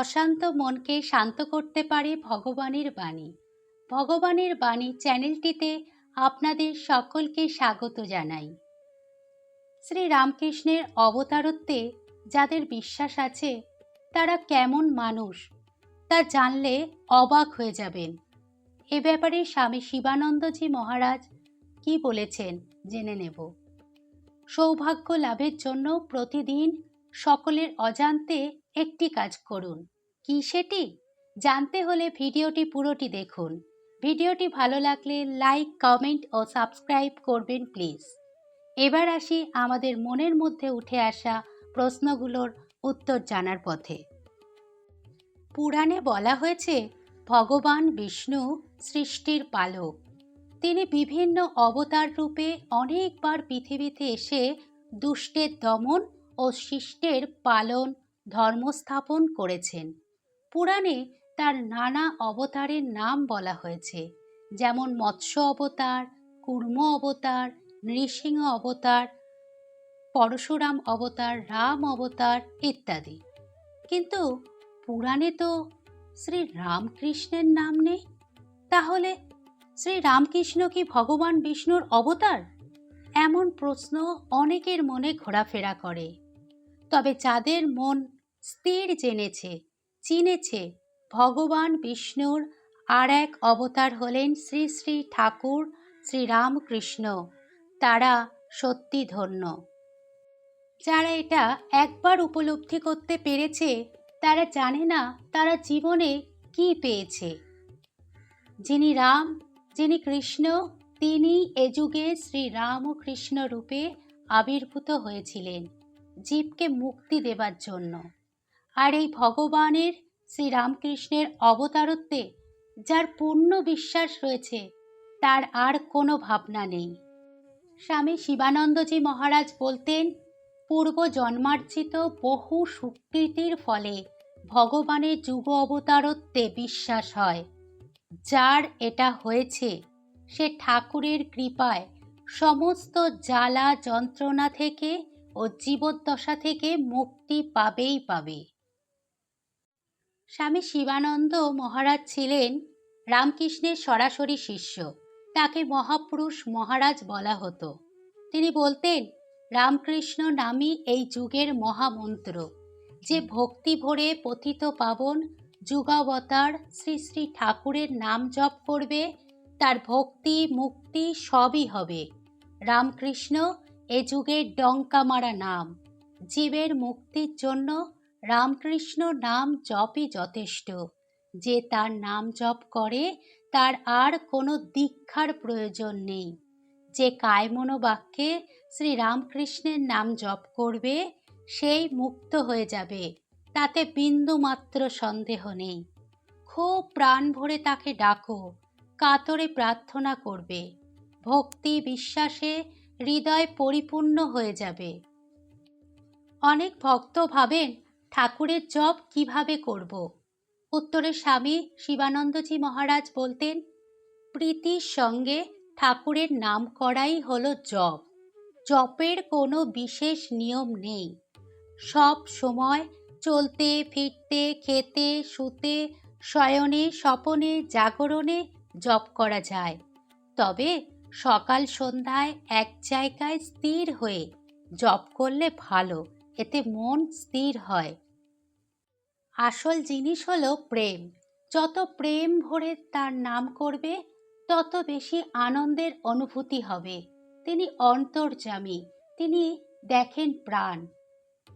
অশান্ত মনকে শান্ত করতে পারে ভগবানের বাণী। ভগবানের বাণী চ্যানেলটিতে আপনাদের সকলকে স্বাগত জানাই। শ্রী রামকৃষ্ণের অবতারত্বে যাদের বিশ্বাস আছে, তারা কেমন মানুষ, তা জানলে অবাক হয়ে যাবেন। এ ব্যাপারে স্বামী শিবানন্দজি মহারাজ কি বলেছেন জেনে নেব। সৌভাগ্য লাভের জন্য প্রতিদিন সকলের অজান্তে একটি কাজ করুন। কি সেটি? জানতে হলে ভিডিওটি পুরোটি দেখুন। ভিডিওটি ভালো লাগলে লাইক, কমেন্ট ও সাবস্ক্রাইব করবেন প্লিজ। এবার আসি আমাদের মনের মধ্যে উঠে আসা প্রশ্নগুলোর উত্তর জানার পথে। পুরাণে বলা হয়েছে, ভগবান বিষ্ণু সৃষ্টির পালক। তিনি বিভিন্ন অবতার রূপে অনেকবার পৃথিবীতে এসে দুষ্টের দমন ও শিষ্টের পালন, ধর্মস্থাপন করেছেন। পুরাণে তার নানা অবতারের নাম বলা হয়েছে, যেমন মৎস্য অবতার, কুর্ম অবতার, নৃসিংহ অবতার, পরশুরাম অবতার, রাম অবতার ইত্যাদি। কিন্তু পুরাণে তো শ্রী রামকৃষ্ণের নাম নেই? তাহলে শ্রী রামকৃষ্ণ কি ভগবান বিষ্ণুর অবতার? এমন প্রশ্ন অনেকের মনে ঘোরাফেরা করে। তবে যাদের মন স্থির জেনেছে, চিনেছে, ভগবান বিষ্ণুর আর এক অবতার হলেন শ্রী শ্রী ঠাকুর শ্রী রামকৃষ্ণ। তারা সত্যি ধন্য। যারা এটা একবার উপলব্ধি করতে পেরেছে, তারা জানে না তারা জীবনে কি পেয়েছে। যিনি রাম, যিনি কৃষ্ণ তিনি এ যুগে শ্রী কৃষ্ণ রূপে আবির্ভূত হয়েছিলেন। জীবকে মুক্তি দেবার জন্য। আর এই ভগবানের, শ্রীরামকৃষ্ণের অবতারত্বে যার পূর্ণ বিশ্বাস রয়েছে, তার আর কোনো ভাবনা নেই। স্বামী শিবানন্দজি মহারাজ বলতেন, পূর্ব জন্মার্জিত বহু সুকৃতির ফলে ভগবানের যুগ অবতারত্বে বিশ্বাস হয়। যার এটা হয়েছে, সে ঠাকুরের কৃপায় সমস্ত জ্বালা যন্ত্রণা থেকে ও জীবদ্দশা থেকে মুক্তি পাবেই পাবে। স্বামী শিবানন্দ মহারাজ ছিলেন রামকৃষ্ণের সরাসরি শিষ্য। তাকে মহাপুরুষ মহারাজ বলা হতো। তিনি বলতেন, রামকৃষ্ণ নামই এই যুগের মহামন্ত্র। যে ভক্তি ভরে পতিত পাবন, যুগাবতার, শ্রী শ্রী ঠাকুরের নাম জপ করবে, তার ভক্তি, মুক্তি সবই হবে। রামকৃষ্ণ এ যুগের ডঙ্কা মারা নাম। জীবের মুক্তির জন্য রামকৃষ্ণ নাম জপই যথেষ্ট। যে তার নাম জপ করে, তার আর কোনো দীক্ষার প্রয়োজন নেই। যে কায়মনোবাক্যে শ্রী রামকৃষ্ণের নাম জপ করবে, সেই মুক্ত হয়ে যাবে। তাতে বিন্দু মাত্র সন্দেহ নেই। খুব প্রাণ ভরে তাকে ডাকো, কাতরে প্রার্থনা করবে। ভক্তি, বিশ্বাসে হৃদয় পরিপূর্ণ হয়ে যাবে। অনেক ভক্ত ভাবেন ঠাকুরের জপ কীভাবে করব। উত্তরে স্বামী শিবানন্দজি মহারাজ বলতেন, প্রীতির সঙ্গে ঠাকুরের নাম করাই হলো জপ। জপের কোনো বিশেষ নিয়ম নেই। সব সময় চলতে, ফিরতে, খেতে, শুতে, শয়নে, স্বপনে, জাগরণে জপ করা যায়। তবে সকাল সন্ধ্যায় এক জায়গায় স্থির হয়ে জপ করলে ভালো, এতে মন স্থির হয়। আসল জিনিস হলো প্রেম। যত প্রেম ভরে তার নাম করবে, তত বেশি আনন্দের অনুভূতি হবে। তিনি অন্তর্যামী, তিনি দেখেন প্রাণ।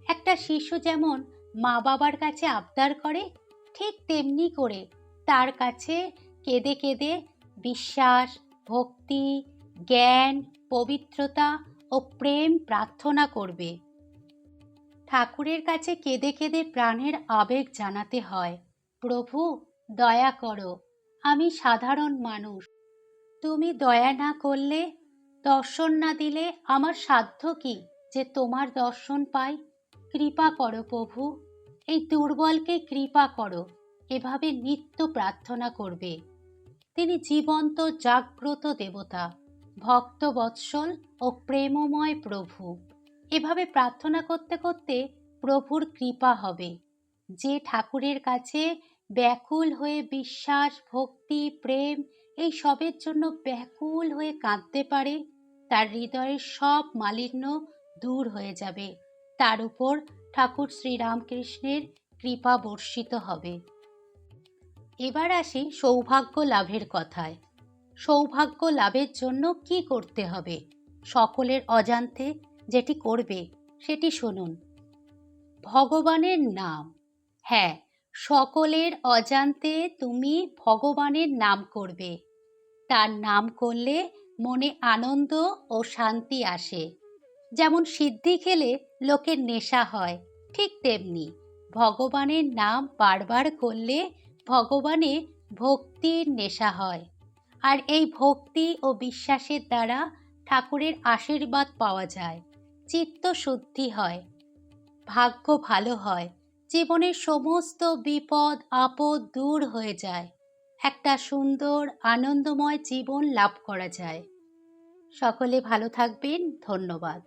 একটা শিশু যেমন মা বাবার কাছে আবদার করে, ঠিক তেমনি করে তার কাছে কেঁদে কেঁদে বিশ্বাস, ভক্তি জ্ঞান, পবিত্রতা ও প্রেম প্রার্থনা করবে। ঠাকুরের কাছে কেঁদে কেঁদে প্রাণের আবেগ জানাতে হয়। প্রভু, দয়া করো, আমি সাধারণ মানুষ। তুমি দয়া না করলে, দর্শন না দিলে আমার সাধ্য কি যে তোমার দর্শন পাই? কৃপা করো প্রভু, এই দুর্বলকে কৃপা করো, এভাবে নিত্য প্রার্থনা করবে। তিনি জীবন্ত, জাগ্রত দেবতা। ভক্ত বৎসল ও প্রেমময় প্রভু। এভাবে প্রার্থনা করতে করতে প্রভুর কৃপা হবে। যে ঠাকুরের কাছে ব্যাকুল হয়ে বিশ্বাস, ভক্তি, প্রেম এই সবের জন্য ব্যাকুল হয়ে কাঁদতে পারে, তার হৃদয়ের সব মালিন্য দূর হয়ে যাবে। তার উপর ঠাকুর শ্রীরামকৃষ্ণের কৃপা বর্ষিত হবে। এবার আসি সৌভাগ্য লাভের কথায়। সৌভাগ্য লাভের জন্য কি করতে হবে? সকলের অজান্তে যেটি করবে, সেটি শুনুন। ভগবানের নাম। হ্যাঁ সকলের অজান্তে তুমি ভগবানের নাম করবে। তার নাম করলে মনে আনন্দ ও শান্তি আসে। যেমন সিদ্ধি খেলে লোকের নেশা হয়, ঠিক তেমনি ভগবানের নাম বারবার করলে ভগবানে ভক্তির নেশা হয়। আর এই ভক্তি ও বিশ্বাসের দ্বারা ঠাকুরের আশীর্বাদ পাওয়া যায়। চিত্ত শুদ্ধি হয়, ভাগ্য ভালো হয়, জীবনের সমস্ত বিপদ, আপদ দূর হয়ে যায়। একটা সুন্দর, আনন্দময় জীবন লাভ করা যায়। সকলে ভালো থাকবেন, ধন্যবাদ।